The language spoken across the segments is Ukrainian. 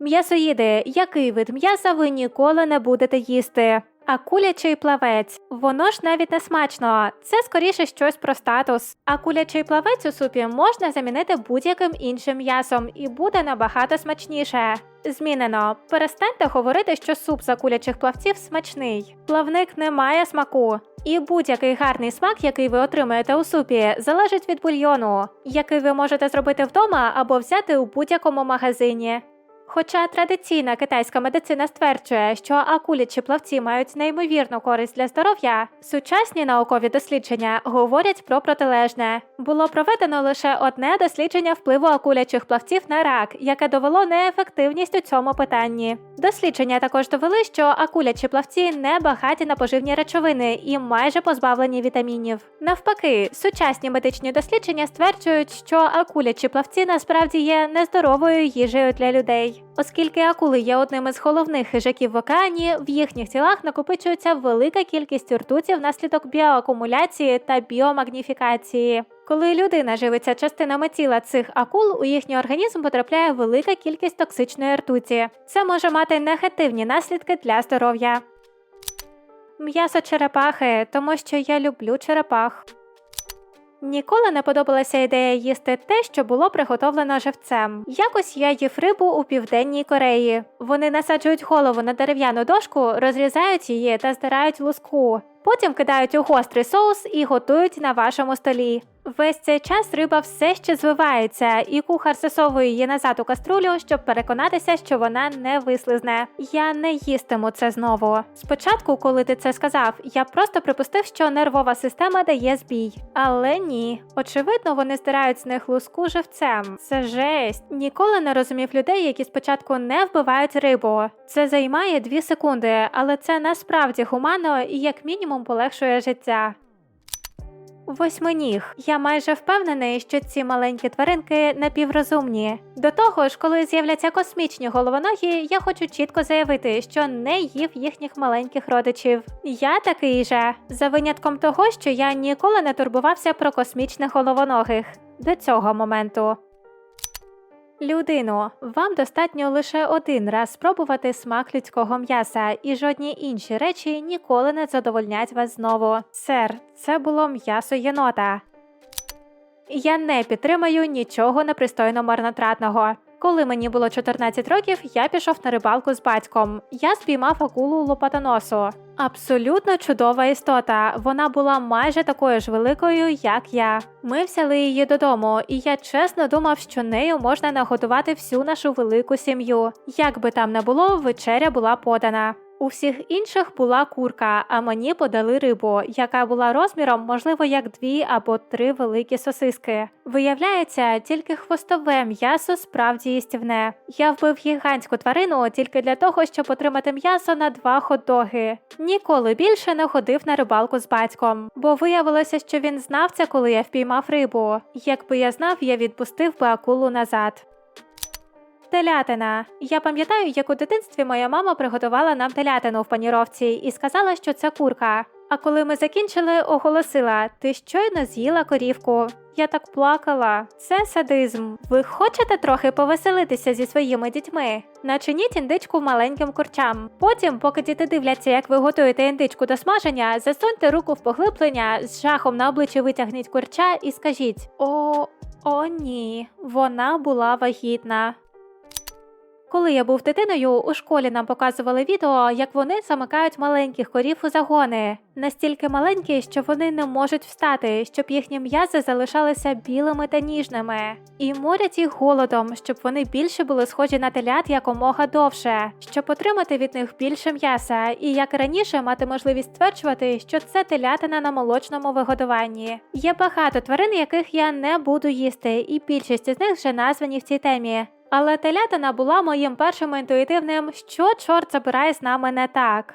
М'ясоїди, який вид м'яса ви ніколи не будете їсти? А кулячий плавець, воно ж навіть не смачно. Це скоріше щось про статус. А кулячий плавець у супі можна замінити будь-яким іншим м'ясом і буде набагато смачніше. Змінено. Перестаньте говорити, що суп за кулячих плавців смачний. Плавник не має смаку. І будь-який гарний смак, який ви отримаєте у супі, залежить від бульйону, який ви можете зробити вдома або взяти у будь-якому магазині. Хоча традиційна китайська медицина стверджує, що акулячі плавці мають неймовірну користь для здоров'я, сучасні наукові дослідження говорять про протилежне. Було проведено лише одне дослідження впливу акулячих плавців на рак, яке довело неефективність у цьому питанні. Дослідження також довели, що акулячі плавці не багаті на поживні речовини і майже позбавлені вітамінів. Навпаки, сучасні медичні дослідження стверджують, що акулячі плавці насправді є нездоровою їжею для людей. Оскільки акули є одним із головних хижаків в океані, в їхніх тілах накопичується велика кількість ртуті внаслідок біоакумуляції та біомагніфікації. Коли людина живиться частинами тіла цих акул, у їхній організм потрапляє велика кількість токсичної ртуті. Це може мати негативні наслідки для здоров'я. М'ясо черепахи, тому що я люблю черепах. Ніколи не подобалася ідея їсти те, що було приготовлено живцем. Якось я їв рибу у південній Кореї. Вони насаджують голову на дерев'яну дошку, розрізають її та здирають луску. Потім кидають у гострий соус і готують на вашому столі. Весь цей час риба все ще звивається, і кухар засовує її назад у каструлю, щоб переконатися, що вона не вислизне. Я не їстиму це знову. Спочатку, коли ти це сказав, я просто припустив, що нервова система дає збій. Але ні. Очевидно, вони здирають з них луску живцем. Це жесть. Ніколи не розумів людей, які спочатку не вбивають рибу. Це займає дві секунди, але це насправді гуманно і як мінімум полегшує життя. Восьминіг. Я майже впевнений, що ці маленькі тваринки напіврозумні. До того ж, коли з'являться космічні головоногі, я хочу чітко заявити, що не їв їхніх маленьких родичів. Я такий же, за винятком того, що я ніколи не турбувався про космічних головоногих до цього моменту. Людино, вам достатньо лише один раз спробувати смак людського м'яса, і жодні інші речі ніколи не задовольнять вас знову. Сер, це було м'ясо єнота. Я не підтримаю нічого непристойно марнотратного. Коли мені було 14 років, я пішов на рибалку з батьком. Я спіймав акулу лопатоносу. Абсолютно чудова істота. Вона була майже такою ж великою, як я. Ми взяли її додому, і я чесно думав, що нею можна нагодувати всю нашу велику сім'ю. Як би там не було, вечеря була подана. У всіх інших була курка, а мені подали рибу, яка була розміром, можливо, як дві або три великі сосиски. Виявляється, тільки хвостове м'ясо справді їстівне. Я вбив гігантську тварину тільки для того, щоб отримати м'ясо на два хот-доги. Ніколи більше не ходив на рибалку з батьком, бо виявилося, що він знав це, коли я впіймав рибу. Якби я знав, я відпустив би акулу назад. Телятина. Я пам'ятаю, як у дитинстві моя мама приготувала нам телятину в паніровці і сказала, що це курка. А коли ми закінчили, оголосила: ти щойно з'їла корівку. Я так плакала. Це садизм. Ви хочете трохи повеселитися зі своїми дітьми? Начиніть індичку маленьким курчам. Потім, поки діти дивляться, як ви готуєте індичку до смаження, засуньте руку в поглиблення, з жахом на обличчі витягніть курча і скажіть: О, о, ні, вона була вагітна. Коли я був дитиною, у школі нам показували відео, як вони замикають маленьких корів у загони, настільки маленькі, що вони не можуть встати, щоб їхні м'язи залишалися білими та ніжними, і морять їх голодом, щоб вони більше були схожі на телят якомога довше, щоб отримати від них більше м'яса, і як раніше мати можливість стверджувати, що це телятина на молочному вигодуванні. Є багато тварин, яких я не буду їсти, і більшість із них вже названі в цій темі. Але телятина була моїм першим інтуїтивним, що чорт забирає з нами не так.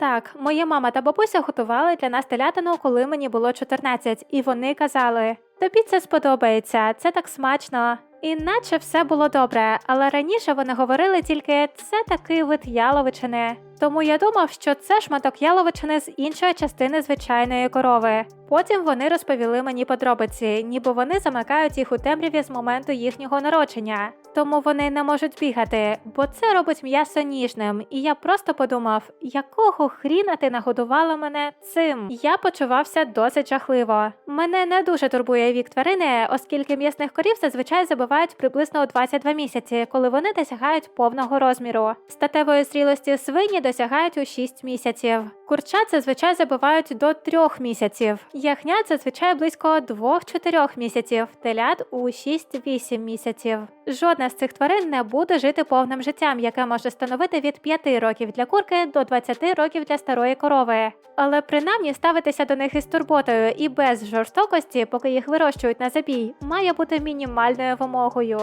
Так, моя мама та бабуся готували для нас телятину, коли мені було 14, і вони казали: тобі це сподобається, це так смачно. Іначе все було добре, але раніше вони говорили тільки це такий вид яловичини. Тому я думав, що це шматок яловичини з іншої частини звичайної корови. Потім вони розповіли мені подробиці, ніби вони замикають їх у темряві з моменту їхнього народження. Тому вони не можуть бігати, бо це робить м'ясо ніжним. І я просто подумав, якого хріна ти нагодувала мене цим? Я почувався досить жахливо. Мене не дуже турбує вік тварини, оскільки м'ясних корів зазвичай забивають приблизно у 22 місяці, коли вони досягають повного розміру. Статевої зрілості свині досягають у 6 місяців. Курчат зазвичай забивають до 3 місяців. Яхнят зазвичай близько 2-4 місяців, телят у 6-8 місяців. Жодна з цих тварин не буде жити повним життям, яке може становити від 5 років для курки до 20 років для старої корови. Але принаймні ставитися до них із турботою і без жорстокості, поки їх вирощують на забій, має бути мінімальною вимогою.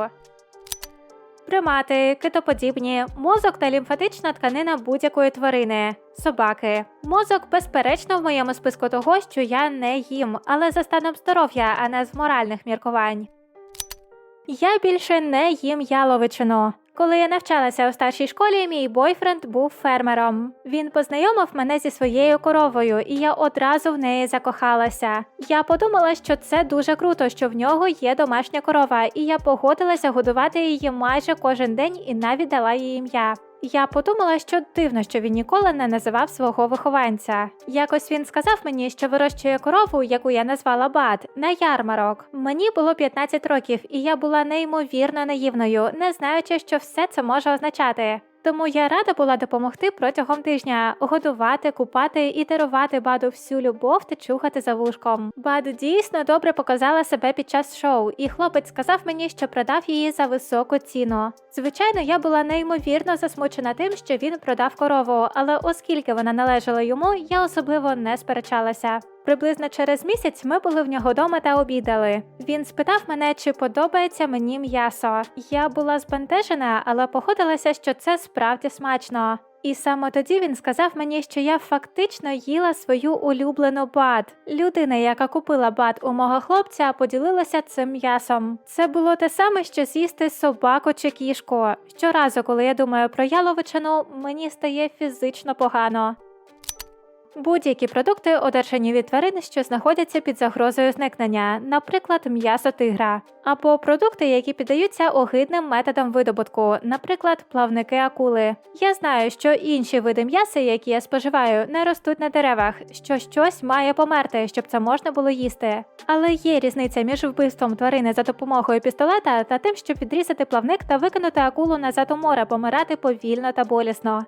Примати, китоподібні, мозок та лімфатична тканина будь-якої тварини, собаки. Мозок, безперечно, в моєму списку того, що я не їм, але за станом здоров'я, а не з моральних міркувань. Я більше не їм яловичину. Коли я навчалася у старшій школі, мій бойфренд був фермером. Він познайомив мене зі своєю коровою, і я одразу в неї закохалася. Я подумала, що це дуже круто, що в нього є домашня корова, і я погодилася годувати її майже кожен день і навіть дала їй ім'я. Я подумала, що дивно, що він ніколи не називав свого вихованця. Якось він сказав мені, що вирощує корову, яку я назвала Бат, на ярмарок. Мені було 15 років, і я була неймовірно наївною, не знаючи, що все це може означати. Тому я рада була допомогти протягом тижня годувати, купати і дарувати баду всю любов та чухати за вушком. Бад дійсно добре показала себе під час шоу, і хлопець сказав мені, що продав її за високу ціну. Звичайно, я була неймовірно засмучена тим, що він продав корову, але оскільки вона належала йому, я особливо не сперечалася. Приблизно через місяць ми були в нього вдома та обідали. Він спитав мене, чи подобається мені м'ясо. Я була збентежена, але погодилася, що це справді смачно. І саме тоді він сказав мені, що я фактично їла свою улюблену бат. Людина, яка купила бат у мого хлопця, поділилася цим м'ясом. Це було те саме, що з'їсти собаку чи кішку. Щоразу, коли я думаю про яловичину, мені стає фізично погано. Будь-які продукти, одержані від тварин, що знаходяться під загрозою зникнення, наприклад, м'ясо тигра, або продукти, які піддаються огидним методам видобутку, наприклад, плавники акули. Я знаю, що інші види м'яса, які я споживаю, не ростуть на деревах, що щось має померти, щоб це можна було їсти. Але є різниця між вбивством тварини за допомогою пістолета та тим, щоб відрізати плавник та викинути акулу назад у море, помирати повільно та болісно.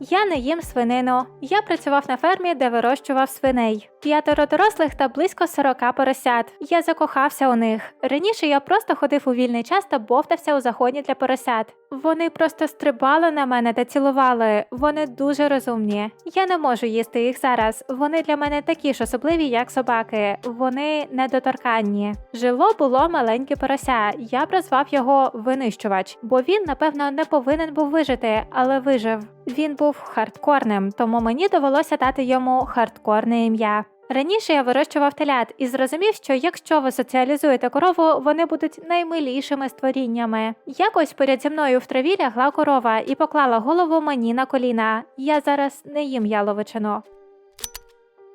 Я не їм свинину. Я працював на фермі, де вирощував свиней. П'ятеро дорослих та близько сорока поросят. Я закохався у них. Раніше я просто ходив у вільний час та бовтався у заході для поросят. Вони просто стрибали на мене та цілували. Вони дуже розумні. Я не можу їсти їх зараз. Вони для мене такі ж особливі, як собаки. Вони недоторканні. Жило було маленьке порося. Я прозвав його винищувач, бо він, напевно, не повинен був вижити, але вижив. Він був хардкорним, тому мені довелося дати йому хардкорне ім'я. Раніше я вирощував телят і зрозумів, що якщо ви соціалізуєте корову, вони будуть наймилішими створіннями. Якось поряд зі мною в траві лягла корова і поклала голову мені на коліна. Я зараз не їм яловичину.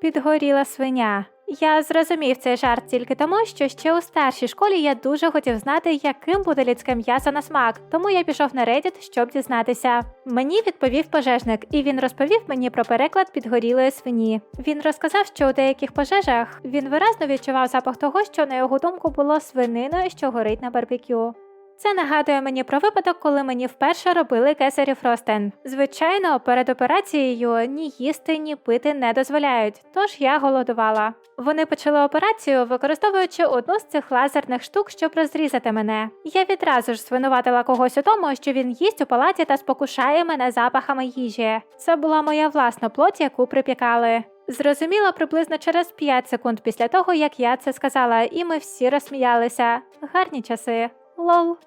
Підгоріла свиня. Я зрозумів цей жарт тільки тому, що ще у старшій школі я дуже хотів знати, яким буде людське м'ясо на смак, тому я пішов на Reddit, щоб дізнатися. Мені відповів пожежник, і він розповів мені про переклад підгорілої свині. Він розказав, що у деяких пожежах він виразно відчував запах того, що на його думку було свининою, що горить на барбекю. Це нагадує мені про випадок, коли мені вперше робили кесарів фростен. Звичайно, перед операцією ні їсти, ні пити не дозволяють, тож я голодувала. Вони почали операцію, використовуючи одну з цих лазерних штук, щоб розрізати мене. Я відразу ж звинуватила когось у тому, що він їсть у палаті та спокушає мене запахами їжі. Це була моя власна плоть, яку припікали. Зрозуміла приблизно через 5 секунд після того, як я це сказала, і ми всі розсміялися. Гарні часи. Лол.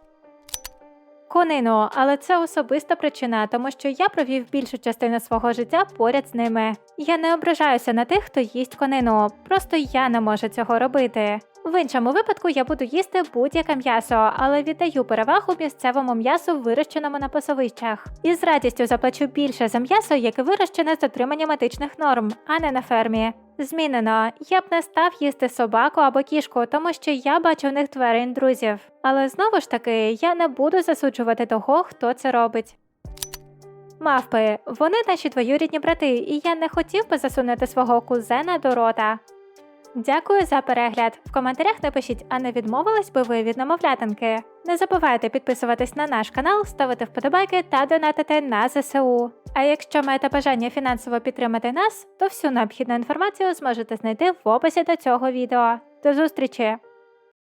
Конину, але це особиста причина, тому що я провів більшу частину свого життя поряд з ними. Я не ображаюся на тих, хто їсть конину, просто я не можу цього робити. В іншому випадку я буду їсти будь-яке м'ясо, але віддаю перевагу місцевому м'ясу, вирощеному на пасовищах. І з радістю заплачу більше за м'ясо, яке вирощене з дотриманням етичних норм, а не на фермі. Змінено, я б не став їсти собаку або кішку, тому що я бачу в них тварин друзів. Але знову ж таки, я не буду засуджувати того, хто це робить. Мавпи, вони наші двоюрідні брати, і я не хотів би засунути свого кузена до рота. Дякую за перегляд. В коментарях напишіть, а не відмовились би ви від намовлятинки. Не забувайте підписуватись на наш канал, ставити вподобайки та донатити на ЗСУ. А якщо маєте бажання фінансово підтримати нас, то всю необхідну інформацію зможете знайти в описі до цього відео. До зустрічі!